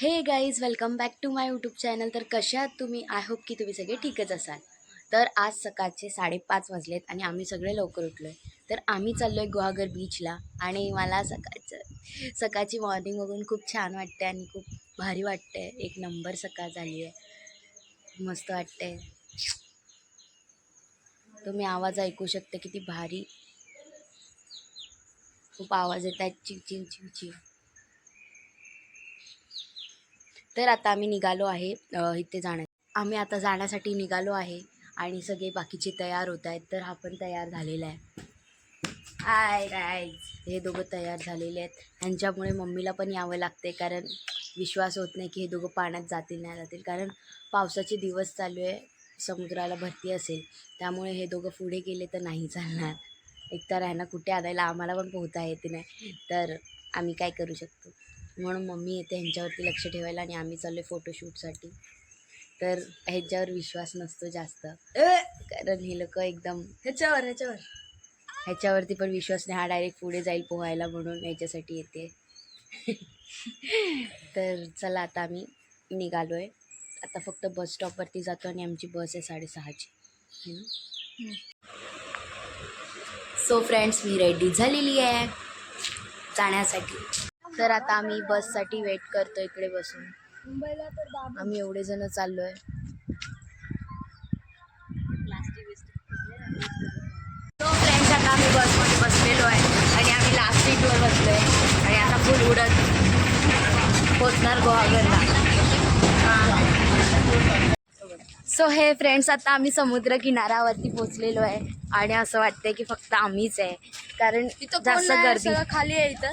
Hey guys welcome back to my YouTube channel तर कशा तुम्ही? आय होप की तुम्ही सगळे ठीकच असाल. तर आज सकाळचे साडेपाच वाजलेत आणि आम्ही सगळे लवकर उठलो आहे तर आम्ही चाललो आहे गुहागर बीचला आणि मला सकाळचं सकाळची मॉर्निंग बघून खूप छान वाटते आणि खूप भारी वाटते एक नंबर सकाळ झाली आहे मस्त वाटते तुम्ही आवाज ऐकू शकता किती भारी. खूप आवाज येत आहेत चिव चिव चिव चिव. तर आता आम्ही निघालो आहे इथे जाण्या आम्ही आता जाण्यासाठी निघालो आहे आणि सगळे बाकीचे तयार होत आहेत तर हा पण तयार झालेला आहे. आय गाईज हे दोघं तयार झालेले आहेत. ह्यांच्यामुळे मम्मीला पण यावं लागते कारण विश्वास होत नाही की हे दोघं पाण्यात जातील नाही जातील. कारण पावसाचे दिवस चालू आहे समुद्राला भरती असेल. त्यामुळे हे दोघं पुढे गेले तर नाही चालणार. एकतर ह्यांना कुठे आणायला आम्हाला पण पोहता येते नाही. तर आम्ही काय करू शकतो? म्हणून मम्मी येते ह्यांच्यावरती लक्ष ठेवायला आणि आम्ही चाललो आहे फोटोशूटसाठी तर ह्याच्यावर विश्वास नसतो जास्त. कारण हे लोक एकदम ह्याच्यावर ह्याच्यावर. ह्याच्यावरती पण विश्वास नाही हा डायरेक्ट पुढे जाईल पोहायला म्हणून ह्याच्यासाठी येते. तर चला आता आम्ही निघालो आहे आता फक्त बस स्टॉपवरती जातो आणि आमची बस आहे साडेसहाची. ना? सो फ्रेंड्स मी रेडी झालेली आहे. जाण्यासाठी. तर आता आम्ही बससाठी वेट करतो इकडे बसून. मुंबईला तर दाब आम्ही एवढे जण चाललो आहे तो फ्रेंड्स आता आम्ही बसमध्ये बसलेलो आहे आणि आम्ही लास्ट सीटवर बसलो आहे आणि आता फुल उडत पोचणार गोवागरला सो हे फ्रेंड्स आता आम्ही समुद्र किनाऱ्यावरती पोचलेलो आहे. आणि असं वाटतंय की फक्त आम्हीच आहे. कारण कोण जास्त गर्दी खाली आहे इथं.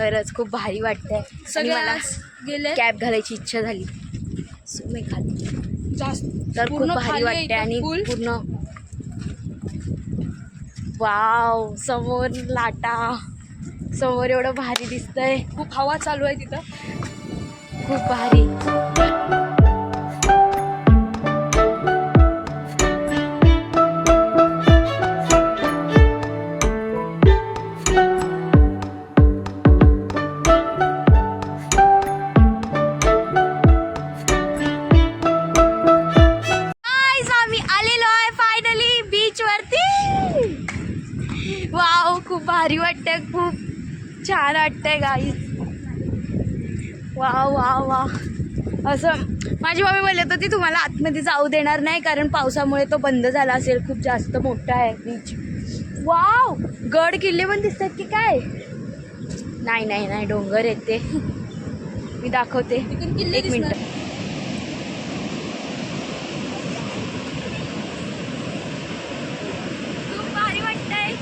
खरंच खूप भारी वाटतंय. आणि सगळे मला आज गेले कॅब घालायची इच्छा झाली. सो मी तर खूप पूर्ण भारी वाटते आणि. पूर्ण वाव समोर लाटा. समोर एवढं भारी दिसतंय. खूप हवा चालू आहे तिथं. खूप भारी. छान वाटतंय गाईज वा वा वा असं माझी मम्मी बोलत होती तुम्हाला आतमध्ये जाऊ देणार नाही कारण पावसामुळे तो बंद झाला असेल. खूप जास्त मोठा आहे बीच वाव! गड किल्ले पण दिसतात की काय? नाही नाही नाही. डोंगर येते मी दाखवते. एक मिनिट दिसणार. खूप भारी वाटतंय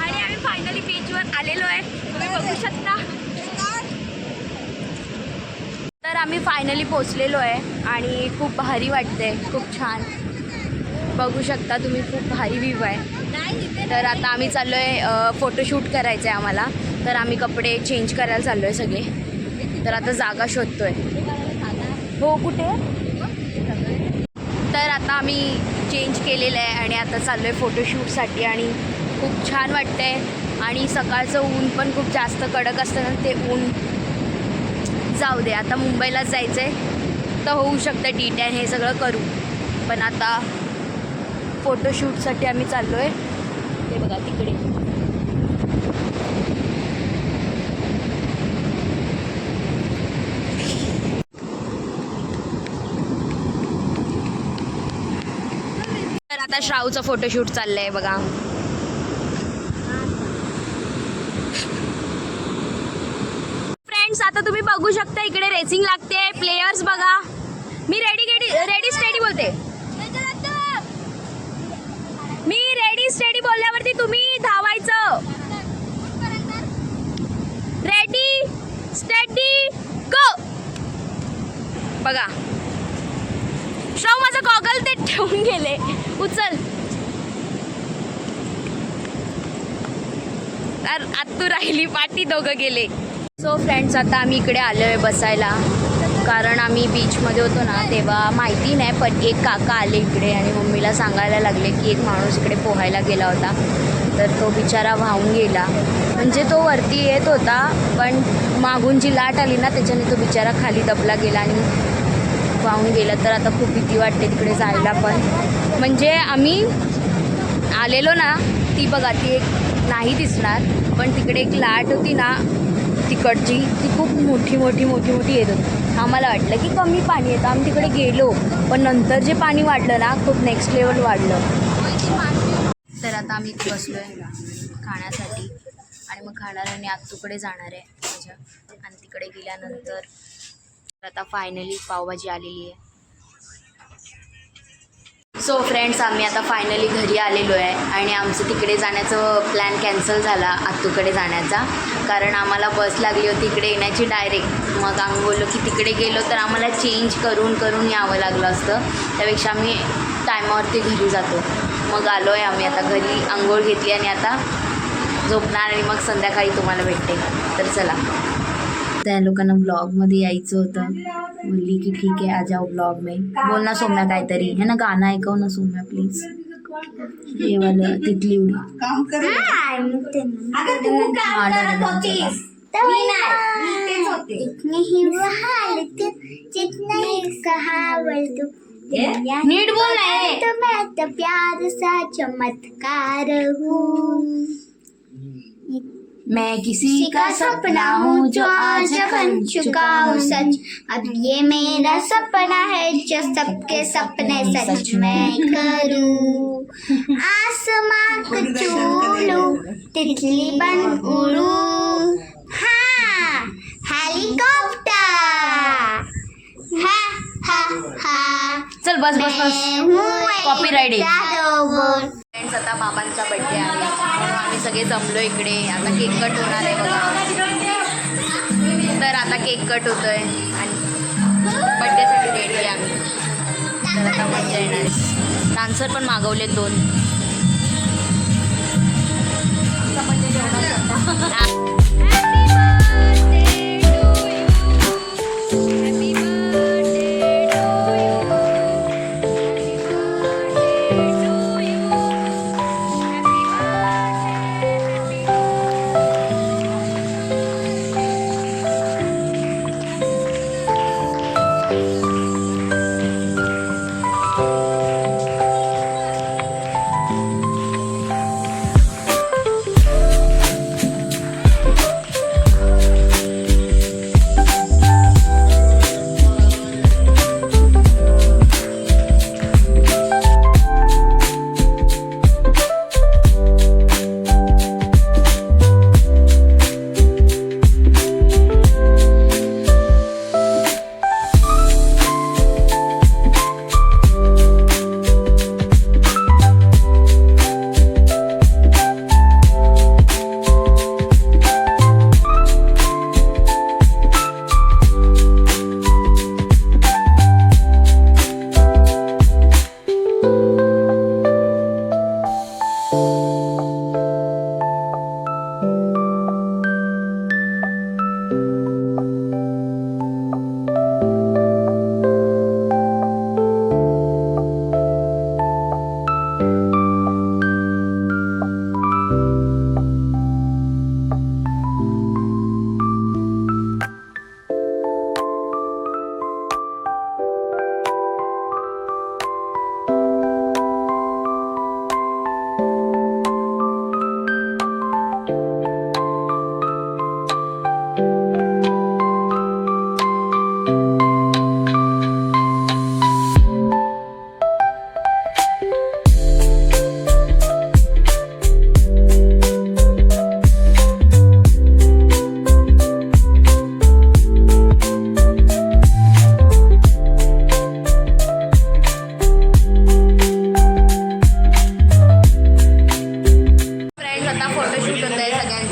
आणि आम्ही फायनली बीचवर आलेलो आहे तुम्ही बघू शकता? तर आम्ही फायनली पोचलेलो आहे आणि खूप भारी वाटतंय खूप छान. बघू शकता तुम्ही खूप भारी व्ह्यू आहे. तर आता आम्ही चाललो आहे फोटोशूट करायचं आहे आम्हाला. तर आम्ही कपडे चेंज करायला चाललो आहे सगळे. तर आता जागा शोधतो आहे हो कुठे? तर आता आम्ही चेंज केलेलं आहे आणि आता चाललो आहे फोटोशूटसाठी आणि खूप छान वाटतंय. आणि सकाळचं ऊन पण खूप जास्त कडक असतं ना ते ऊन. जाऊ दे आता मुंबईलाच जायचं आहे तर होऊ शकतं डी टॅन हे सगळं करू. पण आता फोटोशूटसाठी आम्ही चाललो आहे ते बघा तिकडे. तर आता श्रावचं फोटोशूट चाललंय बघा फ्रेंड्स आता तुम्ही बघू शकता इकडे रेसिंग लागते. प्लेयर्स बघा. मी रेडी गेडी रेडी स्टेडी बोलते. मी रेडी स्टेडी बोलल्यावरती तुम्ही धावायचं. रेडी स्टेडी गो बघा. श्राव माझा गॉगल ते ठेवून गेले. उचल. तर तू राहिली पाठी दोघं गेले. सो फ्रेंड्स आता आम्ही इकडे आलो आहे बसायला. कारण आम्ही बीचमध्ये होतो ना तेव्हा माहिती नाही पण एक काका आले इकडे आणि मम्मीला सांगायला लागले की एक माणूस इकडे पोहायला गेला होता. तर तो बिचारा वाहून गेला. म्हणजे तो वरती येत होता पण मागून जी लाट आली ना त्याच्याने तो बिचारा खाली दबला गेला आणि वाहून गेला. तर आता खूप भीती वाटते तिकडे जायला पण. म्हणजे आम्ही आलेलो ना ती बघा ती एक नाही दिसणार पण तिकडे एक लाट होती ना तिकडची ती खूप मोठी मोठी मोठी मोठी येत होती. आम्हाला वाटलं की कमी पाणी येतं. आम्ही तिकडे गेलो पण नंतर जे पाणी वाढलं ना खूप नेक्स्ट लेवल वाढलं. तर आता आम्ही इथे बसलो आहे खाण्यासाठी. आणि मग खाणार खाणाऱ्याने आत्तूकडे जाणार आहे माझ्या. आणि तिकडे गेल्यानंतर आता फायनली पावभाजी आलेली आहे. सो फ्रेंड्स आम्ही आता फायनली घरी आलेलो आहे आणि आमचं तिकडे जाण्याचं प्लॅन कॅन्सल झाला आत्तूकडे जाण्याचा. कारण आम्हाला बस लागली होती इकडे येण्याची डायरेक्ट मग आम्ही बोललो की तिकडे गेलो तर आम्हाला चेंज करून करून यावं लागलं असतं. त्यापेक्षा आम्ही टायमावरती घरी जातो. मग आलो आहे आम्ही आता घरी आंघोळ घेतली आणि आता झोपणार आणि मग संध्याकाळी तुम्हाला भेटते. तर चला. त्या लोकांना ब्लॉगमध्ये यायचं होतं. बोलली की ठीक आहे आ जाओ ब्लॉग में बोल ना सोम्या काहीतरी. है ना गाणं ऐकव ना सोम्या प्लीज हे वालं तिथली उडी. काम हा, करत नीट बोल ना हे. तो मैं तो प्यार सा चमत्कार हूँ मैं किसी का सपना हूँ जो आज बन चुका हूँ सच। अब ये मेरा सपना है जो सबके सपने सच मैं करूँ। आसमां को छू लूं तितली बन उड़ू। हाँ हेलीकॉप्टर। हा हा हा। चल बस बस बस। हूँ. फ्रेंड्स आता बाबांचा बड्डे आहे सगळे जमलो इकडे. आता केक कट होणार आहे बघा. तर आता केक कट होतोय. आणि बड्डेसाठी रेडी आहे आम्ही. तर आता मजा येणार डान्सर पण मागवले दोन.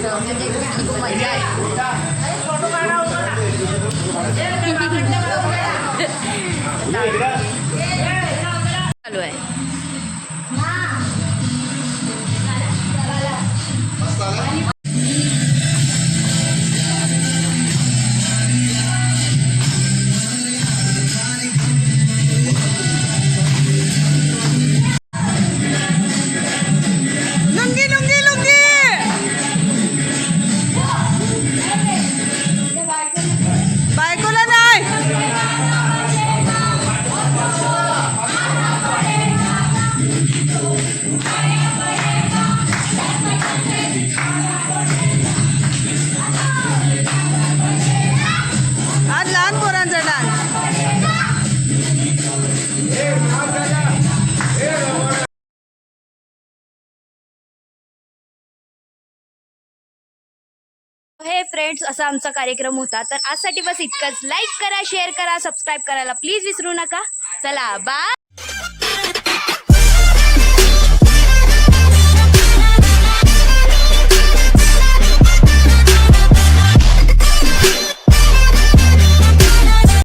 आहे म्हणजे आणि खूप मजा आहे चालू आहे. हे फ्रेंड्स असा आमचा कार्यक्रम होता. तर आजसाठी बस इतकंच. लाईक करा शेअर करा सबस्क्राईब करायला प्लीज विसरू नका. चला बाय